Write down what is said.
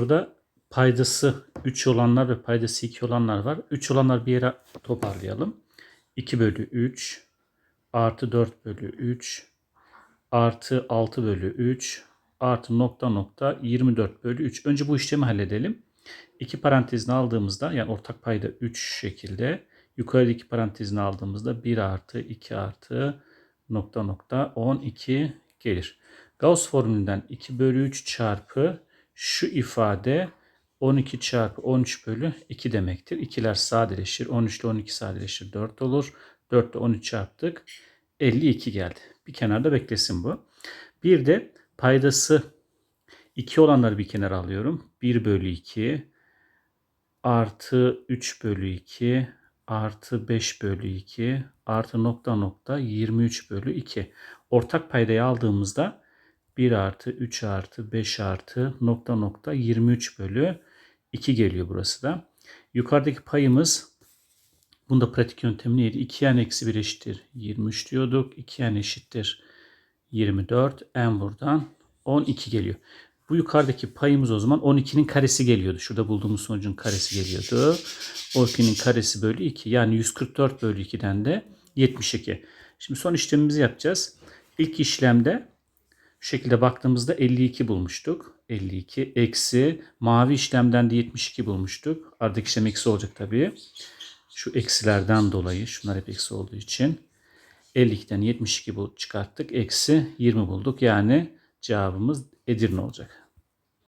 Burada paydası 3 olanlar ve paydası 2 olanlar var. 3 olanlar bir yere toparlayalım. 2 bölü 3 artı 4 bölü 3 artı 6 bölü 3 artı nokta nokta 24 bölü 3. Önce bu işlemi halledelim. İki parantezini aldığımızda yani ortak payda 3 şekilde yukarıdaki parantezini aldığımızda 1 artı 2 artı nokta nokta 12 gelir. Gauss formülünden 2 bölü 3 çarpı şu ifade 12 çarpı 13 bölü 2 demektir. İkiler sadeleşir. 13 ile 12 sadeleşir. 4 olur. 4 ile 13 çarptık. 52 geldi. Bir kenarda beklesin bu. Bir de paydası 2 olanları bir kenara alıyorum. 1 bölü 2 artı 3 bölü 2 artı 5 bölü 2 artı nokta nokta 23 bölü 2. Ortak paydayı aldığımızda 1 artı 3 artı 5 artı nokta nokta 23 bölü 2 geliyor burası da. Yukarıdaki payımız bunda pratik yöntemi neydi? 2 n eksi 1 eşittir 23 diyorduk. 2 n eşittir 24. n buradan 12 geliyor. Bu yukarıdaki payımız o zaman 12'nin karesi geliyordu. Şurada bulduğumuz sonucun karesi geliyordu. 12'nin karesi bölü 2. Yani 144 bölü 2'den de 72. Şimdi son işlemimizi yapacağız. İlk işlemde şu şekilde baktığımızda 52 bulmuştuk. 52 eksi mavi işlemden de 72 bulmuştuk. Aradaki işlem eksi olacak tabii. Şu eksilerden dolayı şunlar hep eksi olduğu için 52'den 72 bul çıkarttık. Eksi 20 bulduk. Yani cevabımız Edirne olacak.